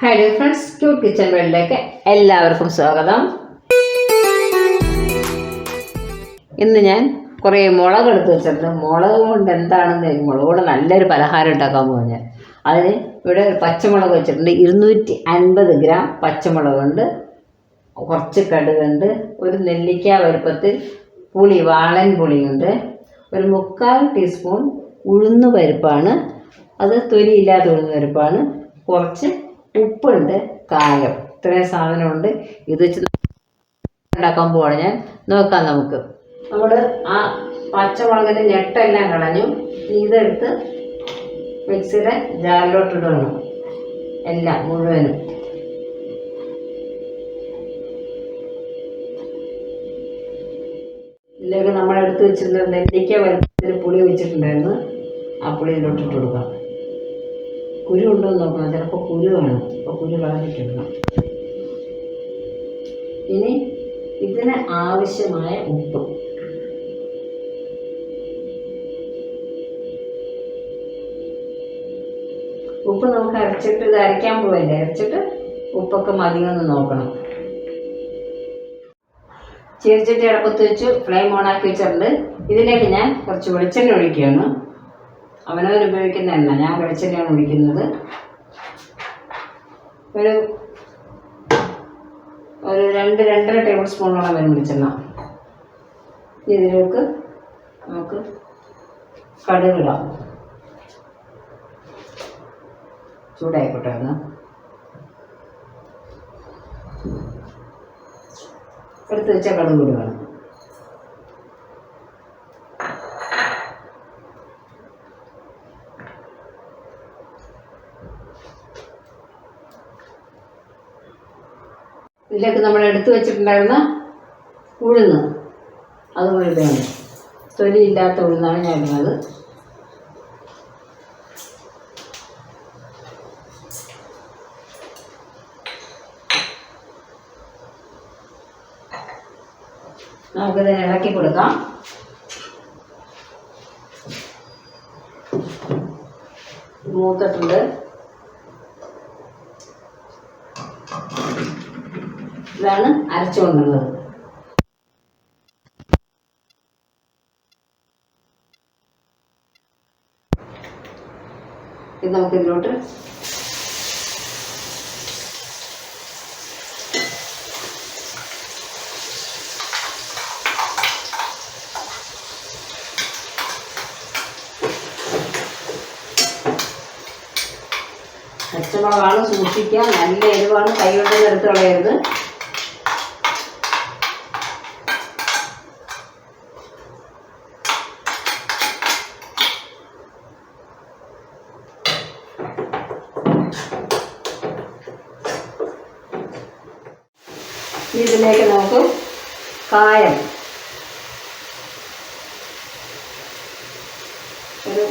Hi dear friends cute kitchen വേൾഡിലേക്ക് എല്ലാവർക്കും സ്വാഗതം. ഇന്ന് ഞാൻ കുറേ മുളക് എടുത്ത് വെച്ചിട്ടുണ്ട്. മുളക് കൊണ്ട് എന്താണെന്ന് മുളക് കൊണ്ട് നല്ലൊരു പലഹാരം ഉണ്ടാക്കാൻ പോകുന്നത് അതിന് ഇവിടെ ഒരു പച്ചമുളക് വെച്ചിട്ടുണ്ട്. ഇരുന്നൂറ്റി അൻപത് ഗ്രാം പച്ചമുളകുണ്ട് കുറച്ച് കടുകുണ്ട് ഒരു നെല്ലിക്ക വലുപ്പത്തിൽ പുളി വാളൻ പുളിയുണ്ട്. ഒരു മുക്കാൽ ടീസ്പൂൺ ഉഴുന്ന് പരിപ്പാണ്. അത് തൊലിയില്ലാത്ത ഉഴുന്ന് പരിപ്പാണ്. കുറച്ച് ഉപ്പുണ്ട് കായം. ഇത്രയും സാധനമുണ്ട്. ഇത് വെച്ച് ഉണ്ടാക്കാൻ പോവാണ് ഞാൻ. നോക്കാം നമുക്ക്. നമ്മൾ ആ പച്ചമുളകിന്റെ ഞെട്ടെല്ലാം കളഞ്ഞു. ഇതെടുത്ത് മിക്സിയുടെ ജാറിലോട്ട് ഇടണം എല്ലാം മുഴുവനും. ഇതിലേക്ക് നമ്മളെടുത്ത് വെച്ചിരുന്ന നെല്ലിക്ക വലുപ്പത്തിൽ പുളി വെച്ചിട്ടുണ്ടായിരുന്നു. ആ പുളി ഇതിലോട്ട് ഇട്ട് കൊടുക്കാം. കുരു ഉണ്ടോ എന്ന് നോക്കണം. ചിലപ്പോൾ കുരു കാണും. അപ്പോൾ കുരു കളഞ്ഞിട്ടിടണം ഇനി ഇതിന് ആവശ്യമായ ഉപ്പ്. ഉപ്പ് നമുക്ക് അരച്ചിട്ട് ഇത് അരയ്ക്കാൻ പോവല്ലേ? അരച്ചിട്ട് ഉപ്പൊക്കെ മതിയെന്ന് നോക്കണം. ചീർച്ചട്ടി അടപ്പത്ത് വെച്ച് ഫ്ലെയിം ഓൺ ആക്കി വെച്ചിട്ടുണ്ട്. ഇതിലേക്ക് ഞാൻ കുറച്ച് വെളിച്ചെണ്ണ ഒഴിക്കുകയാണ്. അവനവൻ ഉപയോഗിക്കുന്ന എണ്ണ. ഞാൻ വെളിച്ചെണ്ണയാണ് ഒഴിക്കുന്നത്. ഒരു ഒരു രണ്ട് രണ്ടര ടേബിൾ സ്പൂണോളം വരും വെളിച്ചെണ്ണ. ഇതിലേക്ക് നമുക്ക് കടുകിടാം. ചൂടായിക്കോട്ടെ ഒന്ന്. എടുത്ത് വെച്ച കടുക് ഇതിലേക്ക് നമ്മൾ എടുത്തു വെച്ചിട്ടുണ്ടായിരുന്ന ഉഴുന്ന്. അത് ഇടുകയാണ് തൊലിയില്ലാത്ത ഉഴുന്നാണ് ഞാൻ ഇടുന്നത്. നമുക്കിത് ഇളക്കി കൊടുക്കാം. മൂത്തിട്ടുണ്ട്. ഇതാണ് അരച്ചുകൊണ്ടുള്ളത്. ഇത് നമുക്ക് ഇതിലോട്ട് പച്ചമുളകാണ് സൂക്ഷിക്കുക. നല്ല എരിവാണ്. കൈ കൊണ്ട് കളയരുത്. ഇതിലേക്ക് നമുക്ക് കായം. ഒരു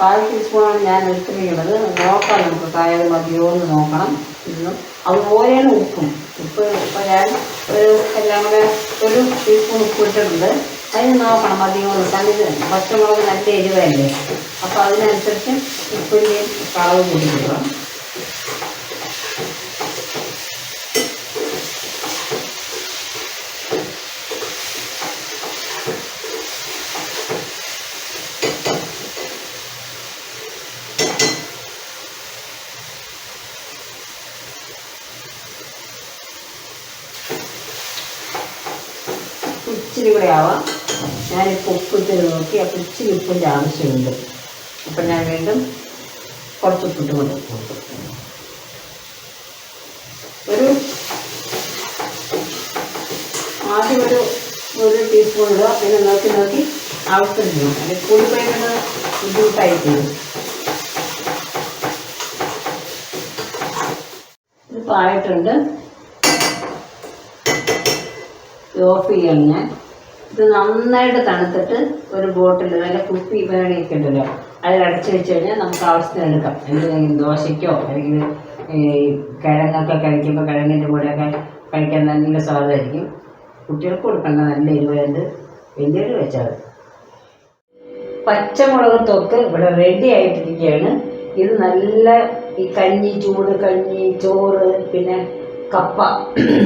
കാൽ ടീസ്പൂണാണ് ഞാൻ എടുത്തിരിക്കുന്നത്. നോക്കാം നമുക്ക് കായം മതിയോ എന്ന് നോക്കണം. ഇന്നും അതുപോലെയാണ് ഉപ്പും. ഉപ്പ് ഇപ്പം ഞാൻ ഒരു എല്ലാം കൂടെ ഒരു ടീസ്പൂൺ ഉപ്പ് ഇട്ടിട്ടുണ്ട്. അതിന് നോക്കണം മതിയോ എന്ന്. കാരണം പച്ചമുളക് നല്ല എരിവല്ലേ? അപ്പോൾ അതിനനുസരിച്ച് ഉപ്പിന്റെയും കളവ് കൂട്ടി കൊടുക്കണം ഇച്ചിരി കൂടെ ആവാം. ഞാനിപ്പോൾ ഉപ്പിട്ട് നോക്കി അപ്പോൾ ഇച്ചിരി ഉപ്പിന്റെ ആവശ്യമുണ്ട്. അപ്പം ഞാൻ വീണ്ടും കുറച്ച് ഉപ്പിട്ട് കൊണ്ട് ഒരു ആദ്യം ഒരു ഒരു ടീസ്പൂൺ ഇടുക. പിന്നെ നോക്കി നോക്കി ആവശ്യമില്ല അല്ലെങ്കിൽ കൂടിപ്പോയിട്ട് ബുദ്ധിമുട്ടായി തീരും ഇതിപ്പോൾ ആയിട്ടുണ്ട് ഓഫ് ചെയ്യണം ഞാൻ. ഇത് നന്നായിട്ട് തണുത്തിട്ട് ഒരു ബോട്ടിൽ നല്ല കുപ്പി വേണമെങ്കിൽ ഉണ്ടല്ലോ അതിൽ അടച്ചു വെച്ച് കഴിഞ്ഞാൽ നമുക്ക് ആവശ്യത്തിന് എടുക്കാം. എന്തെങ്കിലും ദോശയ്ക്കോ അല്ലെങ്കിൽ ഈ കിഴങ്ങൊക്കെ കഴിക്കുമ്പോൾ കിഴങ്ങിന്റെ കൂടെയൊക്കെ കഴിക്കാൻ നല്ല സ്വാദമായിരിക്കും കുട്ടികൾക്ക് കൊടുക്കേണ്ട നല്ല എരിവുണ്ട്. വലിയ എരിവ് വെച്ചാൽ. പച്ചമുളക് തൊക്ക് ഇവിടെ റെഡി ആയിട്ടിരിക്കുകയാണ്. ഇത് നല്ല ഈ കഞ്ഞി ചൂട് കഞ്ഞി ചോറ് പിന്നെ കപ്പ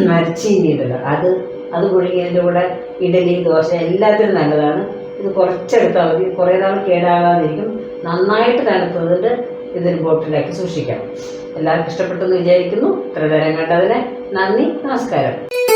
മരച്ചീനിയുണ്ടല്ലോ അത് അത് പുഴുങ്ങിയതിന്റെ കൂടെ ഇഡലി ദോശ എല്ലാത്തിനും നല്ലതാണ്. ഇത് കുറച്ചെടുത്താൽ മതി. കുറേ നാൾ കേടാകാതിരിക്കും. നന്നായിട്ട് തണുത്തതിട്ട് ഇതൊരു ബോട്ടിലാക്കി സൂക്ഷിക്കാം. എല്ലാവർക്കും ഇഷ്ടപ്പെട്ടെന്ന് വിചാരിക്കുന്നു. ഇത്ര നേരം കണ്ടതിന് നന്ദി നമസ്കാരം.